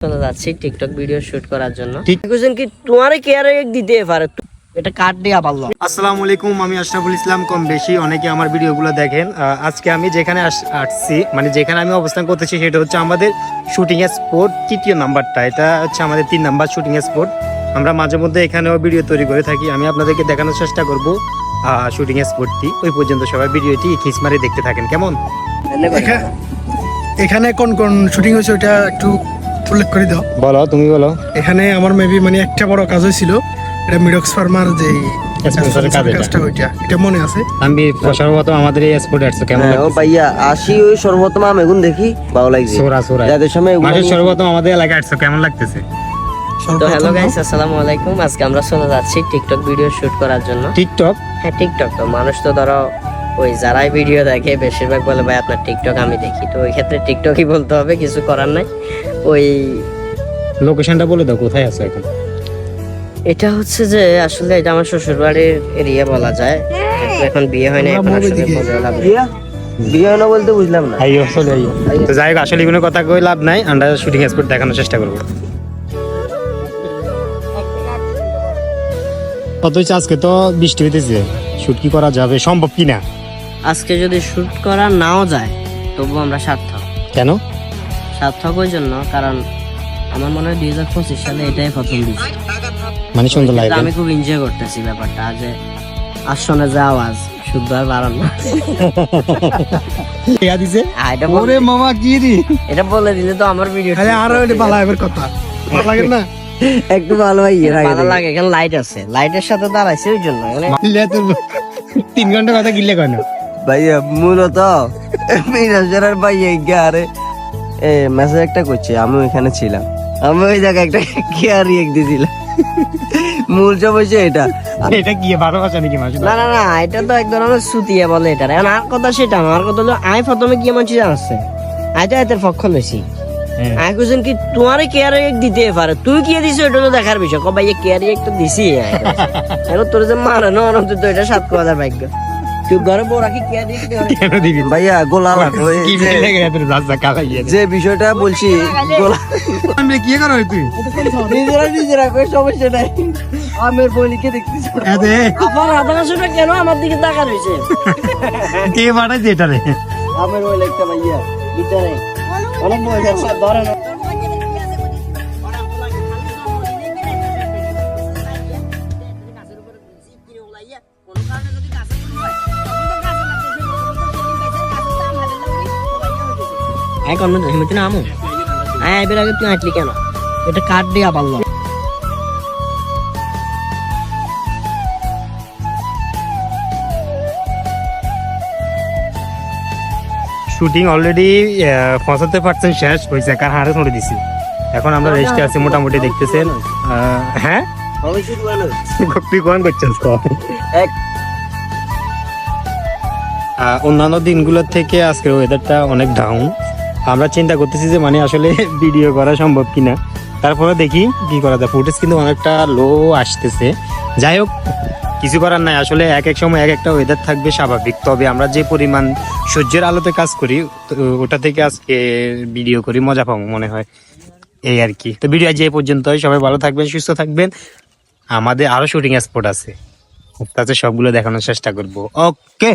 চলে যাচ্ছি TikTok video shoot করার জন্য। কোশ্চেন কি তোমার কেয়ারে দিতে পারে? এটা কাট দিয়া পারল? আসসালামু আলাইকুম আমি আশরাফুল ইসলাম কম বেশি। অনেকে আমার ভিডিওগুলো দেখেন। আহ, আজকে আমি যেখানে আস- আসছি মানে যেখানে আমি অবস্থান করতেছি সেটা হচ্ছে আমাদের শুটিং এর স্পট তৃতীয় নাম্বারটা। এটা হচ্ছে আমাদের তিন নাম্বার শুটিং এর স্পট আমরা মাঝে মধ্যে এখানেও ভিডিও তৈরি করে থাকি। আমি আপনাদেরকে দেখানোর চেষ্টা করব শুটিং এর স্পটটি ওই পর্যন্ত সবাই ভিডিওটি খিস মারি দেখতে থাকেন। কেমন? এখানে কোন কোন শুটিং হয়েছে ওটা একটু উল্লেখ করে দাও। বলো তুমি বলো। এখানে আমার মেবি মানে একটা বড় কাজ হয়েছিল এটা মিডক্স ফার্মার যে মনে আমি সর্বপ্রথম আমাদের এই স্পটে আসছো কেমন হ্যাঁ ও ভাইয়া আসি ওই সর্বপ্রথম আম দেখি ভালো লাগছে। সোরা সোরা। যাদের সময় এগুলো সর্বপ্রথম আমাদের এলাকায় আসছো কেমন লাগতেছে? তো হ্যালো গাইস আসসালামু আলাইকুম। আজকে আমরা চলে যাচ্ছি টিকটক ভিডিও শুট করার জন্য। টিকটক হ্যাঁ টিকটক তো। মানুষ তো ধরো ওই যারাই ভিডিও দেখে বেশিরভাগ বলে ভাই আপনার টিকটক আমি দেখি। তো ওই ক্ষেত্রে টিকটকই বলতে হবে কিছু করার নাই। ওই লোকেশনটা বলে দাও কোথায় আছো এখন? এটা হচ্ছে যে আসলে এটা আমার শ্বশুর বাড়ির এরিয়া বলা যায়। এখন বিয়ে হয় না এখন আসলে বলে লাভ নেই। বিয়া? না বলতে বুঝলাম না। আইও চলে আইও। তো যাই হোক আসলে কোনো কথা কই লাভ নাই আমরা শুটিং স্পট দেখানোর চেষ্টা করব। কত হচ্ছে আজকে? তো বৃষ্টি হইতেছে। শুট কি করা যাবে? সম্ভব কি না আজকে যদি শুট করা নাও যায় তবু আমরা সার্থক। কেন? সার্থক ওই জন্য কারণ আমার মনে হয় দুই হাজার পঁচিশ সালে এটাই প্রথম দিচ্ছি মানে সুন্দর লাগে আমি খুব এনজয় করতেছি ব্যাপারটা যে আসনে যে আওয়াজ শুদ্ধ আর বাড়ান। না দিছে? এটা ওরে মামা কি রে? এটা বলে দিলে তো আমার ভিডিও খালি আরও এটা ভালো এবার কথা। ভালো লাগে না? একটু ভালো ভাই ইয়ে ভালো লাগে। এখানে লাইট আছে। লাইটের সাথে দাঁড়াইছে ওই জন্য মানে তিন ঘণ্টা কথা গিলে কেন ভাইয়া মূলত মিনাজেরার ভাইয়া আরে এ মেসেজ একটা করছে আমি ওইখানে ছিলাম। আমি ওই জায়গায় একটা কেয়ার রিয়েক দিয়েছিলাম। মূল সমস্যা এটা। এটা কি ভালোবাসা নাকি না না না এটা তো এক ধরনের সুতিয়া বলে এটা। এখন আর কথা সেটা আর কথা হলো আই প্রথমে কি মানুষ জানাচ্ছে আই তো এতের পক্ষ লইছি। আই কোশ্চেন কি তোমার কেয়ার এক দিতে পারে। তুই কি দিছিস এটা তো দেখার বিষয়। কবাই কেয়ার এক তো দিছি। এখন তোর যে মারে না অনন্ত তো এটা সাত হাজার ভাগ্য। যে- গেছে বিষয়টা বলছি গোলা আমি কি করো তুই? নিজেরা নিজেরা সমস্যা নাই। আমের বলিকে দেখতেছি। আমার আধা কাছটা কেন আমার দিকে তাকার হয়েছে কে পাঠাইছে এটা রে? আমের বলে একটা ভাইয়া ভিতরে। অনেক বয়স ধরে না। আয় কর্ম হিমতি না আমু আয় আগে তুই আঁটলি কেন। এটা দিয়া শুটিং অলরেডি পঁচাত্তর পার্সেন্ট শেষ হয়েছে কার হারে ধরে দিছি। এখন আমরা রেস্টে আছি মোটামুটি দেখতেছেন। হ্যাঁ? তুই কোন করছিস অন্যান্য দিনগুলোর থেকে আজকের ওয়েদারটা অনেক ডাউন আমরা চিন্তা করতেছি যে মানে আসলে ভিডিও করা সম্ভব কিনা। তারপরে দেখি কি করা যায়। ফুটেজ কিন্তু অনেকটা লো আসতেছে। যাই হোক, কিছু করার নাই। আসলে এক এক সময় এক একটা ওয়েদার থাকবে স্বাভাবিক। তবে আমরা যে পরিমাণ সূর্যের আলোতে কাজ করি ওটা থেকে আজকে ভিডিও করি, মজা পাবো মনে হয়। এই আর কি। তো ভিডিও এই পর্যন্ত সবাই ভালো থাকবেন, সুস্থ থাকবেন। আমাদের আরও শুটিং স্পট আছে। তাতে সবগুলো দেখানোর চেষ্টা করব। ওকে